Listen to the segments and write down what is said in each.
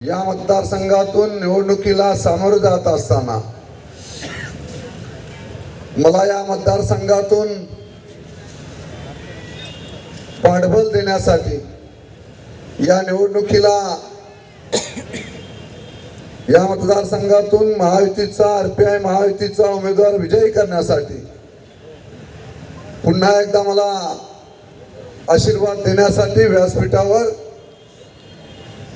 या मतदारसंघातून निवडणुकीला सामोरं जात असताना मला या मतदारसंघातून पाठबळ देण्यासाठी या निवडणुकीला या मतदारसंघातून महायुतीचा आर पी आय महायुतीचा उमेदवार विजयी करण्यासाठी पुन्हा एकदा मला आशीर्वाद देण्यासाठी व्यासपीठावर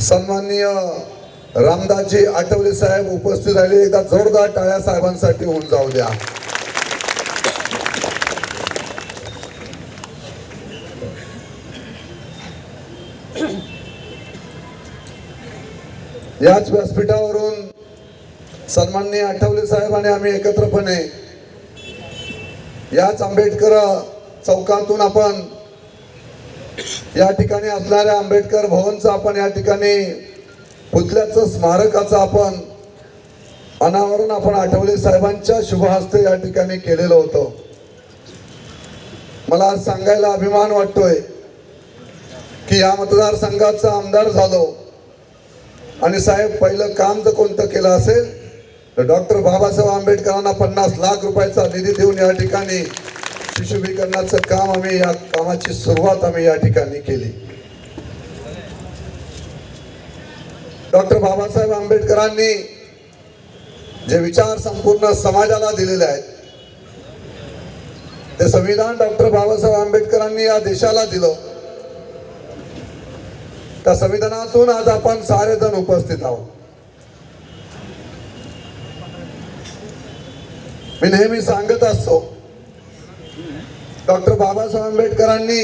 सन्माननीय रामदासजी आठवले साहेब उपस्थित राहिले. एकदा जोरदार टाळ्या साहेबांसाठी होऊन जाऊ द्या. याच व्यासपीठावरून सन्माननीय आठवले साहेब आणि आम्ही एकत्रपणे याच आंबेडकर चौकातून आपण या ठिकाणी असणाऱ्या आंबेडकर भवनचं आपण या ठिकाणी पुतल्याचं स्मारकाचं आपण अनावरण आपण आठवले. साहेबांच्या शुभहस्ते या ठिकाणी केलेलं होतं. मला आज सांगायला अभिमान वाटतोय की या मतदारसंघाचा आमदार झालो. आणि साहेब पहिलं काम जर कोणतं केलं असेल तर डॉक्टर बाबासाहेब आंबेडकरांना पन्नास लाख रुपयाचा निधी देऊन या ठिकाणी शिशुभीकरणाचं काम आम्ही या कामाची सुरुवात आम्ही या ठिकाणी केली. डॉक्टर बाबासाहेब आंबेडकरांनी जे विचार संपूर्ण समाजाला दिलेले आहेत ते संविधान डॉक्टर बाबासाहेब आंबेडकरांनी या देशाला दिलं. त्या संविधानातून आज आपण सारेजण उपस्थित आहोत. मी नेहमी सांगत असतो डॉक्टर बाबासाहेब आंबेडकरांनी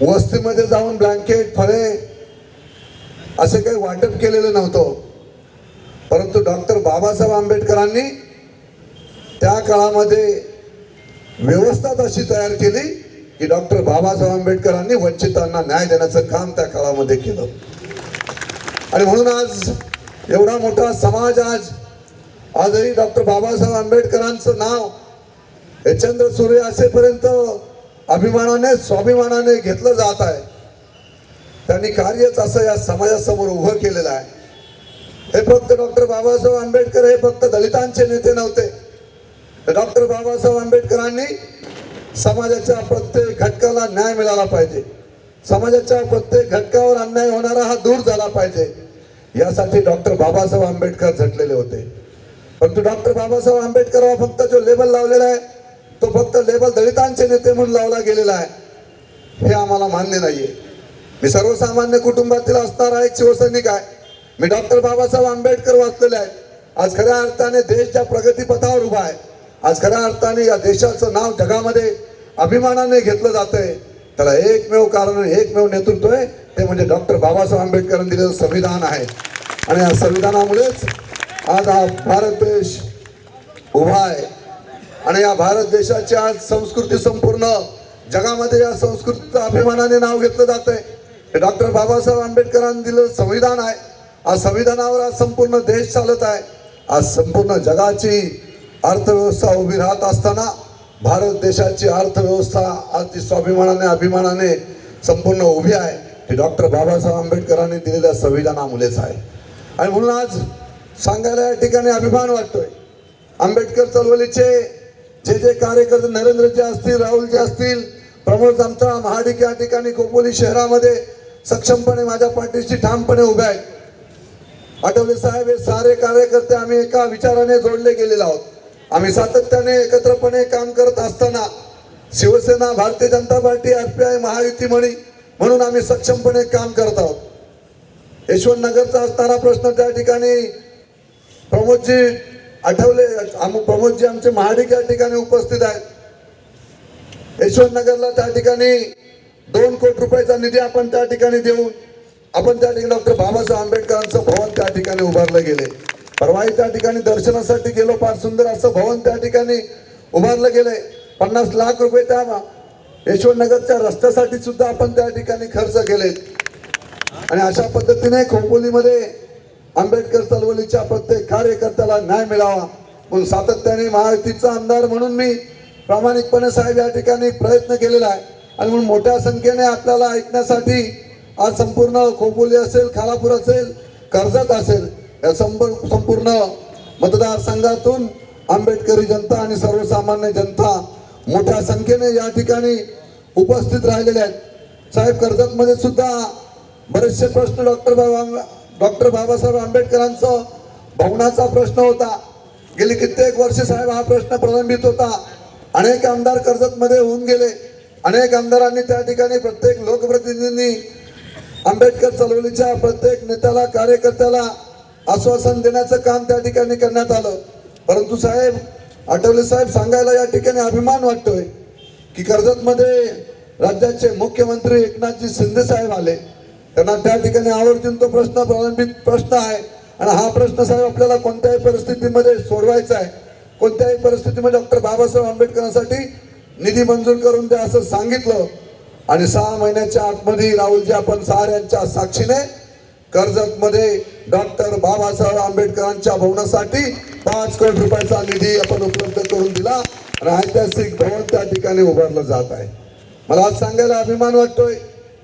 वस्तीमध्ये जाऊन ब्लँकेट फळे असे काही वाटप केलेलं नव्हतं. परंतु डॉक्टर बाबासाहेब आंबेडकरांनी त्या काळामध्ये व्यवस्था अशी तयार केली की डॉक्टर बाबासाहेब आंबेडकरांनी वंचितांना न्याय देण्याचं काम त्या काळामध्ये केलं. आणि म्हणून आज एवढा मोठा समाज आज आजही डॉक्टर बाबासाहेब आंबेडकरांचं नाव हे चंद्र सूर्य असेपर्यंत अभिमानाने स्वाभिमानाने घेतलं जात आहे. त्यांनी कार्यच असं या समाजासमोर उभं केलेलं आहे. हे फक्त डॉक्टर बाबासाहेब आंबेडकर हे फक्त दलितांचे नेते नव्हते. डॉक्टर बाबासाहेब आंबेडकरांनी समाजाच्या प्रत्येक घटकाला न्याय मिळाला पाहिजे. समाजाच्या प्रत्येक घटकावर अन्याय होणारा हा दूर झाला पाहिजे. यासाठी डॉक्टर बाबासाहेब आंबेडकर झटलेले होते. परंतु डॉक्टर बाबासाहेब आंबेडकर हा फक्त जो लेबल लावलेला आहे तो फक्त लेबल दलितांचे नेते म्हणून लावला गेलेला आहे. हे आम्हाला मान्य नाहीये. मी सर्वसामान्य कुटुंबातील असणारा एक शिवसैनिक आहे. मी डॉक्टर बाबासाहेब आंबेडकर वाचलेले आहेत आज खऱ्या अर्थाने देश ज्या प्रगतीपथावर उभा आहे आज खऱ्या अर्थाने या देशाचं नाव जगामध्ये अभिमानाने घेतलं जातंय. त्याला एकमेव कारण एकमेव नेतृत्व आहे. ते म्हणजे डॉक्टर बाबासाहेब आंबेडकरांनी दिलेलं संविधान आहे. आणि या संविधानामुळेच आज हा भारत देश उभा आहे. आणि या भारत देशाची आज संस्कृती संपूर्ण जगामध्ये या संस्कृतीचं अभिमानाने नाव घेतलं जात आहे. हे डॉक्टर बाबासाहेब आंबेडकरांनी दिलं संविधान आहे. आज संविधानावर आज संपूर्ण देश चालत आहे. आज संपूर्ण जगाची अर्थव्यवस्था उभी राहत असताना भारत देशाची अर्थव्यवस्था आज ती स्वाभिमानाने अभिमानाने संपूर्ण उभी आहे. हे डॉक्टर बाबासाहेब आंबेडकरांनी दिलेल्या संविधानामुळेच आहे. आणि म्हणून आज सांगायला या ठिकाणी अभिमान वाटतोय. आंबेडकर चळवळीचे जे जे कार्यकर्ते नरेंद्रचे असतील राहुलचे असतील प्रमोद जमता महाडिक या ठिकाणी खोपोली शहरामध्ये सक्षमपणे माझ्या पाठीशी ठामपणे उभे आहेत. आठवले साहेब हे सारे कार्यकर्ते आम्ही एका विचाराने जोडले गेलेले आहोत. आम्ही सातत्याने एकत्रपणे काम करत असताना शिवसेना भारतीय जनता पार्टी आरपीआय महायुती म्हणी म्हणून आम्ही सक्षमपणे काम करत आहोत. यशवंत नगरचा असणारा प्रश्न त्या ठिकाणी प्रमोदजी आठवले आम प्रमोदजी आमचे महाडिक या ठिकाणी उपस्थित आहेत. यशवंतनगरला त्या ठिकाणी दोन कोटी रुपयाचा निधी आपण त्या ठिकाणी देऊन आपण त्या ठिकाणी डॉक्टर बाबासाहेब आंबेडकरांचं भवन त्या ठिकाणी उभारलं गेले. परवाही त्या ठिकाणी दर्शनासाठी गेलो फार सुंदर असं भवन त्या ठिकाणी उभारलं गेलंय पन्नास लाख रुपये त्या यशवंतनगरच्या रस्त्यासाठी सुद्धा आपण त्या ठिकाणी खर्च केलेत. आणि अशा पद्धतीने खोपोलीमध्ये आंबेडकर चळवळीच्या प्रत्येक कार्यकर्त्याला न्याय मिळावा. म्हणून सातत्याने महायुतीचा आमदार म्हणून मी प्रामाणिकपणे साहेब या ठिकाणी प्रयत्न केलेला आहे. आणि म्हणून मोठ्या संख्येने आपल्याला ऐकण्यासाठी आज संपूर्ण खोपोली असेल खालापूर असेल कर्जत असेल या संप- संपूर्ण मतदारसंघातून आंबेडकरी जनता आणि सर्वसामान्य जनता मोठ्या संख्येने या ठिकाणी उपस्थित राहिलेल्या आहेत. साहेब कर्जतमध्ये सुद्धा बरेचसे प्रश्न डॉक्टर बाबा डॉक्टर बाबासाहेब आंबेडकरांचं भवनाचा प्रश्न होता. गेली कित्येक वर्ष साहेब हा प्रश्न प्रलंबित होता. अनेक आमदार कर्जतमध्ये होऊन गेले. अनेक आमदारांनी त्या ठिकाणी प्रत्येक लोकप्रतिनिधींनी आंबेडकर चळवळीच्या प्रत्येक नेत्याला कार्यकर्त्याला आश्वासन देण्याचं काम त्या ठिकाणी करण्यात आलं. परंतु साहेब आठवले साहेब सांगायला या ठिकाणी अभिमान वाटतोय की कर्जतमध्ये राज्याचे मुख्यमंत्री एकनाथजी शिंदे साहेब आले. त्यांना त्या ठिकाणी आवर्जून तो प्रश्न प्रलंबित प्रश्न आहे. आणि हा प्रश्न साहेब आपल्याला कोणत्याही परिस्थितीमध्ये सोडवायचा आहे. कोणत्याही परिस्थितीमध्ये डॉक्टर बाबासाहेब आंबेडकरांसाठी निधी मंजूर करून द्या असं सांगितलं. आणि सहा महिन्याच्या आतमध्ये राहुलजी आपण साऱ्यांच्या साक्षीने कर्जतमध्ये डॉक्टर बाबासाहेब आंबेडकरांच्या भवनासाठी पाच कोटी रुपयाचा निधी आपण उपलब्ध करून दिला. आणि ऐतिहासिक भवन त्या ठिकाणी उभारलं जात आहे. मला आज सांगायला अभिमान वाटतोय.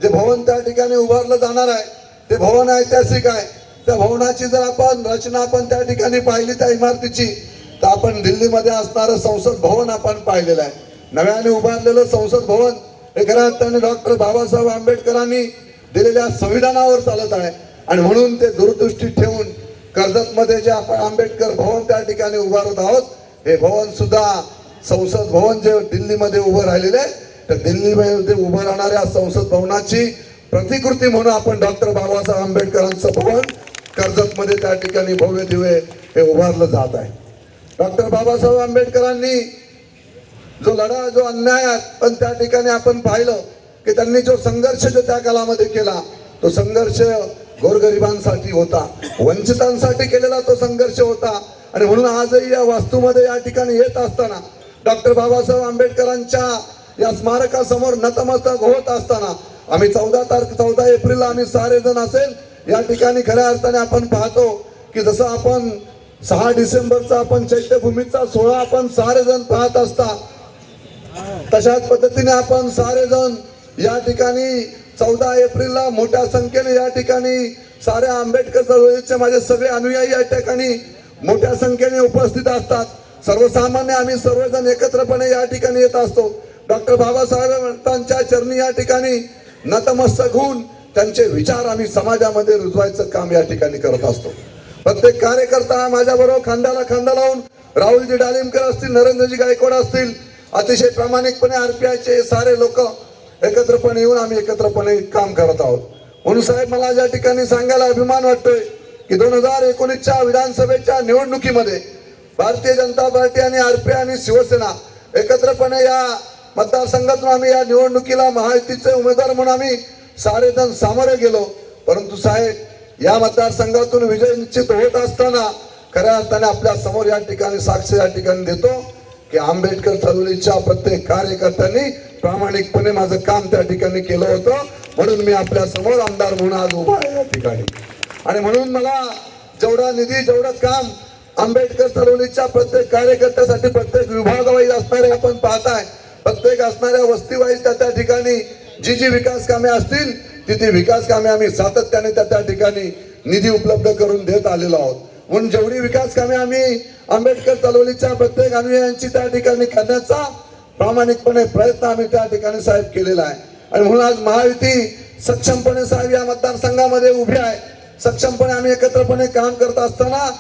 जे भवन त्या ठिकाणी उभारलं जाणार आहे ते भवन ऐतिहासिक आहे. त्या भवनाची जर आपण रचना आपण त्या ठिकाणी पाहिली त्या इमारतीची तर आपण दिल्लीमध्ये असणारं संसद भवन आपण पाहिलेलं आहे. नव्याने उभारलेलं संसद भवन हे खऱ्या अर्थाने डॉक्टर बाबासाहेब आंबेडकरांनी दिलेल्या संविधानावर चालत आहे. आणि म्हणून ते दूरदृष्टी ठेवून कर्जतमध्ये जे आपण आंबेडकर भवन त्या ठिकाणी उभारत आहोत हे भवन सुद्धा संसद भवन जे दिल्लीमध्ये उभं राहिलेलं आहे तर दिल्लीमध्ये उभं राहणाऱ्या संसद भवनाची प्रतिकृती म्हणून आपण डॉक्टर बाबासाहेब आंबेडकरांचं भवन कर्जतमध्ये त्या ठिकाणी भव्य दिवे हे उभारलं जात आहे. डॉक्टर बाबासाहेब आंबेडकरांनी जो लढा जो अन्याय आहे, पण त्या ठिकाणी आपण पाहिलं की त्यांनी जो संघर्ष जो त्या कालामध्ये केला तो संघर्ष गोरगरिबांसाठी होता वंचितांसाठी केलेला तो संघर्ष होता. आणि म्हणून आजही या वास्तूमध्ये या ठिकाणी येत असताना डॉक्टर बाबासाहेब आंबेडकरांच्या या स्मारकासमोर नतमस्तक होत असताना आम्ही चौदा तारखे चौदा एप्रिलला आम्ही सारे जण असेल या ठिकाणी खऱ्या अर्थाने आपण पाहतो की जसं आपण सहा डिसेंबरचा आपण चैत्यभूमीचा सोहळा आपण सारे जण पाहत असता तशाच पद्धतीने आपण सारे जण या ठिकाणी चौदा एप्रिलला मोठ्या संख्येने या ठिकाणी साऱ्या आंबेडकर चळवळीचे माझे सगळे अनुयायी या ठिकाणी मोठ्या संख्येने उपस्थित असतात. सर्वसामान्य आम्ही सर्वजण एकत्रपणे या ठिकाणी येत असतो. डॉक्टर बाबासाहेबांच्या चरणी या ठिकाणी नतमस्तक होऊन त्यांचे विचार आम्ही समाजामध्ये रुजवायचं काम या ठिकाणी करत असतो. प्रत्येक कार्यकर्ता माझ्या बरोबर खांद्याला खांदा लावून राहुलजी डालिमकर असतील नरेंद्रजी गायकवाड असतील अतिशय प्रामाणिकपणे आरपीआयचे सारे लोक एकत्रपणे येऊन आम्ही एकत्रपणे काम करत आहोत. म्हणून साहेब मला या ठिकाणी सांगायला अभिमान वाटतोय की दोन हजार एकोणीसच्या विधानसभेच्या निवडणुकीमध्ये भारतीय जनता पार्टी आणि आरपीआय आणि शिवसेना एकत्रपणे या मतदारसंघातून आम्ही या निवडणुकीला महायुतीचे उमेदवार म्हणून आम्ही सारेजण सामोरे गेलो. परंतु साहेब या मतदारसंघातून विजय निश्चित होत असताना खऱ्या अर्थाने आपल्यासमोर या ठिकाणी साक्ष या ठिकाणी देतो की आंबेडकर चळवळीच्या प्रत्येक कार्यकर्त्यांनी प्रामाणिकपणे माझं काम त्या ठिकाणी केलं होतं. म्हणून मी आपल्यासमोर आमदार म्हणून आज उभा आहे या ठिकाणी. आणि म्हणून मला जेवढा निधी जेवढं काम आंबेडकर चळवळीच्या प्रत्येक कार्यकर्त्यासाठी प्रत्येक विभागावाईज असणारे आपण पाहताय प्रत्येक असणाऱ्या वस्तीवाईज त्या त्या ठिकाणी जी जी विकास कामे असतील ती ती विकास कामे आम्ही सातत्याने त्या त्या ठिकाणी निधी उपलब्ध करून देत आलेलो आहोत. म्हणून जेवढी विकास कामे आम्ही आंबेडकर चळवळीच्या प्रत्येक अनुयायांची त्या ठिकाणी करण्याचा प्रामाणिकपणे प्रयत्न आम्ही त्या ठिकाणी साहेब केलेला आहे. आणि म्हणून आज महायुती सक्षमपणे साहेब या मतदारसंघामध्ये उभी आहे. सक्षमपणे आम्ही एकत्रपणे काम करत असताना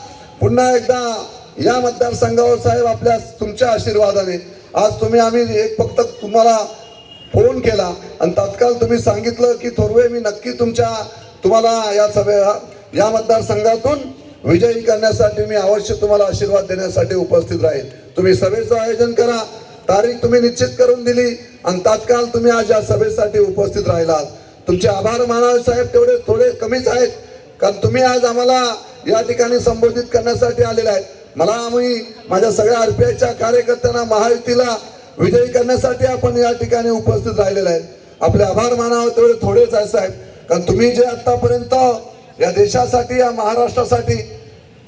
पुन्हा एकदा या मतदारसंघावर साहेब आपल्या तुमच्या आशीर्वादाने आज तुम्ही आम्ही एक फक्त तुम्हाला फोन केला आणि तात्काळ तुम्ही सांगितलं की थोरवे मी नक्की तुमच्या तुम्हाला या सभे या मतदारसंघातून विजयी करण्यासाठी मी अवश्य तुम्हाला आशीर्वाद देण्यासाठी उपस्थित राहील. तुम्ही सभेचं आयोजन करा. तारीख तुम्ही निश्चित करून दिली आणि तात्काळ तुम्ही आज या सभेसाठी उपस्थित राहिलात. तुमचे आभार मानावे साहेब तेवढे थोडे कमीच आहेत. कारण तुम्ही आज आम्हाला या ठिकाणी संबोधित करण्यासाठी आलेले आहेत. मला आम्ही माझ्या सगळ्या आरपीआयच्या कार्यकर्त्यांना महायुतीला विजयी करण्यासाठी आपण या ठिकाणी उपस्थित राहिलेले आहेत. आपले आभार मानावं तेवढे थोडेच आहे साहेब. कारण तुम्ही जे आतापर्यंत या देशासाठी या महाराष्ट्रासाठी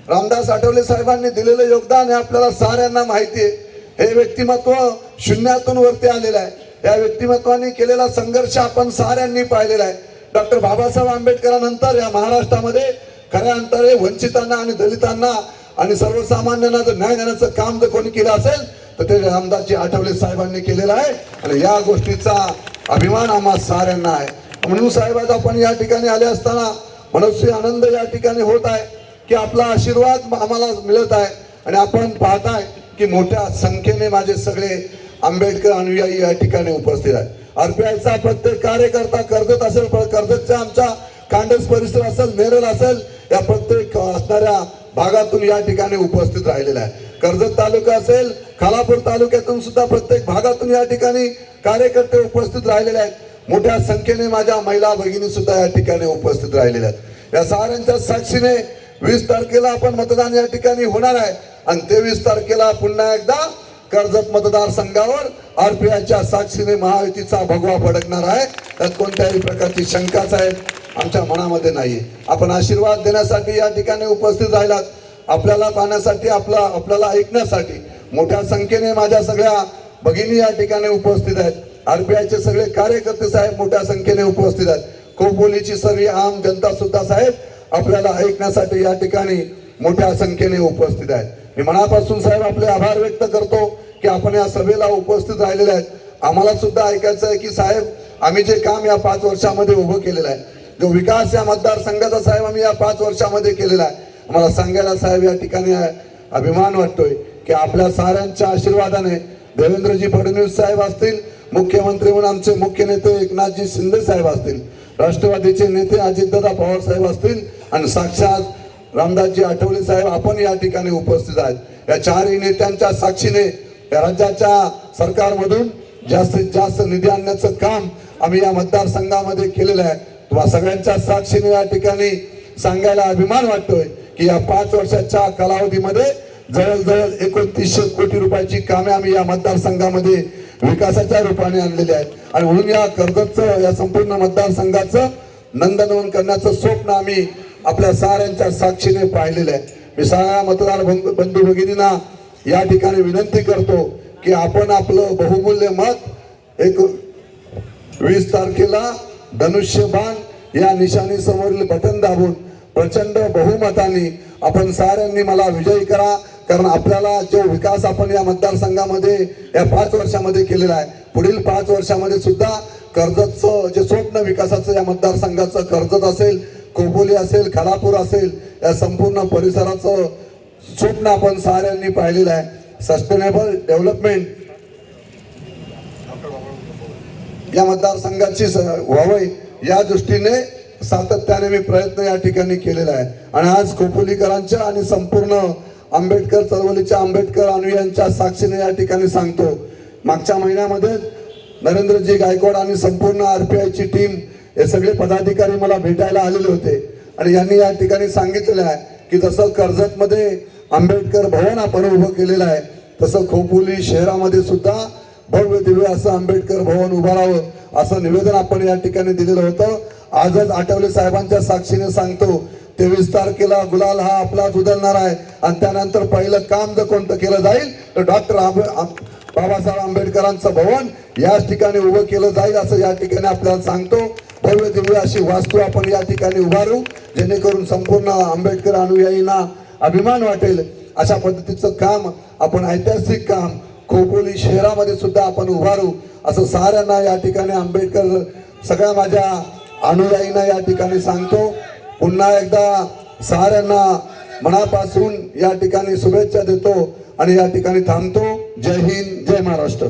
रामदास आठवले साहेबांनी दिलेलं योगदान हे आपल्याला साऱ्यांना माहिती आहे. हे व्यक्तिमत्व शून्यातून वरती आलेलं आहे. या व्यक्तिमत्वाने केलेला संघर्ष आपण साऱ्यांनी पाहिलेला आहे. डॉक्टर बाबासाहेब आंबेडकरांनंतर या महाराष्ट्रामध्ये खऱ्या अंतरे वंचितांना आणि दलितांना आणि सर्वसामान्यांना जर न्याय देण्याचं काम जर कोणी केलं असेल तर ते रामदासजी आठवले साहेबांनी केलेलं आहे. आणि या गोष्टीचा अभिमान आम्हा साऱ्यांना आहे. म्हणून साहेबांचा आपण या ठिकाणी आले असताना मनस्वी आनंद या ठिकाणी होत आहे की आपला आशीर्वाद आम्हाला मिळत आहे. आणि आपण पाहताय की मोठ्या संख्येने माझे सगळे आंबेडकर अनुयायी या ठिकाणी उपस्थित आहेत. आरपीआयचा प्रत्येक कार्यकर्ता कर्जत असेल प- कर्जतच्या आमच्या कांडस परिसर असेल नेरल असेल या प्रत्येक असणाऱ्या भागातून या ठिकाणी उपस्थित राहिलेला आहे. कर्जत तालुका असेल खालापूर तालुक्यातून सुद्धा प्रत्येक भागातून या ठिकाणी कार्यकर्ते उपस्थित राहिलेले आहेत. मोठ्या संख्येने माझ्या महिला भगिनी सुद्धा या ठिकाणी उपस्थित राहिलेल्या आहेत. या साऱ्यांच्या साक्षीने वीस तारखेला आपण मतदान या ठिकाणी होणार आहे. आणि तेवीस तारखेला पुन्हा एकदा कर्जत मतदारसंघावर आरपीआयच्या साक्षीने महायुतीचा भगवा फडकणार आहे. त्यात कोणत्याही प्रकारची शंकाच आहे. आमच्या मनामध्ये नाही. आपण आशीर्वाद देण्यासाठी या ठिकाणी उपस्थित राहिलात. आपल्याला पाहण्यासाठी आपला आपल्याला ऐकण्यासाठी मोठ्या संख्येने माझ्या सगळ्या भगिनी या ठिकाणी उपस्थित आहेत. आरपीआयचे सगळे कार्यकर्ते साहेब मोठ्या संख्येने उपस्थित आहेत. खोपोलीची सर्व आम जनता सुद्धा साहेब आपल्याला ऐकण्यासाठी या ठिकाणी मोठ्या संख्येने उपस्थित आहेत. मी मनापासून साहेब आपले आभार व्यक्त करतो की आपण या सभेला उपस्थित राहिलेले आहेत. आम्हाला सुद्धा ऐकायचं आहे की साहेब आम्ही जे काम या पाच वर्षामध्ये उभं केलेलं आहे जो विकास या मतदारसंघाचा साहेब आम्ही या पाच वर्षामध्ये केलेला आहे. आम्हाला सांगायला साहेब या ठिकाणी अभिमान वाटतोय की आपल्या साऱ्यांच्या आशीर्वादाने देवेंद्रजी फडणवीस साहेब असतील मुख्यमंत्री म्हणून आमचे मुख्य नेते एकनाथजी शिंदे साहेब असतील राष्ट्रवादीचे नेते अजितदादा पवार साहेब असतील आणि साक्षात रामदासजी आठवले साहेब आपण या ठिकाणी उपस्थित आहेत. या चारही नेत्यांच्या साक्षीने या राज्याच्या सरकारमधून जास्तीत जास्त निधी आणण्याचं काम आम्ही या मतदारसंघामध्ये केलेलं आहे. तुम्हा सगळ्यांच्या साक्षीने या ठिकाणी सांगायला अभिमान वाटतोय की या पाच वर्षाच्या कालावधीमध्ये जवळजवळ एकोणतीसशे कोटी रुपयाची कामे आम्ही या मतदारसंघामध्ये विकासाच्या रूपाने आणलेली आहेत. आणि म्हणून या कर्जतचं या संपूर्ण मतदारसंघाचं नंदनवन करण्याचं स्वप्न आम्ही आपल्या साऱ्यांच्या साक्षीने पाहिलेलं आहे. मी सगळ्या मतदार बंधू भगिनींना या ठिकाणी विनंती करतो की आपण आपलं बहुमूल्य मत एक वीस तारखेला धनुष्यबाण या निशाणी समोरील बटन दाबून प्रचंड बहुमताने आपण साऱ्यांनी मला विजयी करा. कारण आपल्याला जो विकास आपण या मतदारसंघामध्ये या पाच वर्षामध्ये केलेला आहे पुढील पाच वर्षामध्ये सुद्धा कर्जतचं जे स्वप्न विकासाचं या मतदारसंघाचं कर्जत असेल कोबोली असेल खालापूर असेल या संपूर्ण परिसराचं स्वप्न आपण साऱ्यांनी पाहिलेलं आहे. सस्टेनेबल डेव्हलपमेंट या मतदारसंघाची स- व्हावी या दृष्टीने सातत्याने मी प्रयत्न या ठिकाणी केलेला आहे. आणि आज खोपोलीकरांच्या आणि संपूर्ण आंबेडकर चळवळीच्या आंबेडकर अनुयांच्या साक्षीने या ठिकाणी सांगतो. मागच्या महिन्यामध्ये नरेंद्रजी गायकवाड आणि संपूर्ण आर पी आयची टीम हे सगळे पदाधिकारी मला भेटायला आलेले होते. आणि यांनी या ठिकाणी सांगितलेलं आहे की जसं कर्जतमध्ये आंबेडकर भवन आपण उभं केलेलं आहे तसं खोपोली शहरामध्ये सुद्धा भव्य दिव्य असं आंबेडकर भवन उभारावं असं निवेदन आपण या ठिकाणी दिलेलं होतं. आजच आठवले साहेबांच्या साक्षीने सांगतो तेवीस तारखेला गुलाल हा आपलाच उदलणार आहे आणि त्यानंतर पहिलं काम जर कोणतं केलं जाईल तर डॉक्टर बाबासाहेब आंबेडकरांचं भवन याच ठिकाणी उभं केलं जाईल असं या ठिकाणी आपल्याला सांगतो. भव्य दिव्य अशी वास्तू आपण या ठिकाणी उभारू जेणेकरून संपूर्ण आंबेडकर अनुयायींना अभिमान वाटेल. अशा पद्धतीचं काम आपण ऐतिहासिक काम खोपोली शहरामध्ये सुद्धा आपण उभारू असं साऱ्यांना या ठिकाणी आंबेडकर सगळ्या माझ्या अनुयायींना या ठिकाणी सांगतो. पुन्हा एकदा साऱ्यांना मनापासून या ठिकाणी शुभेच्छा देतो आणि या ठिकाणी थांबतो. जय हिंद जय महाराष्ट्र.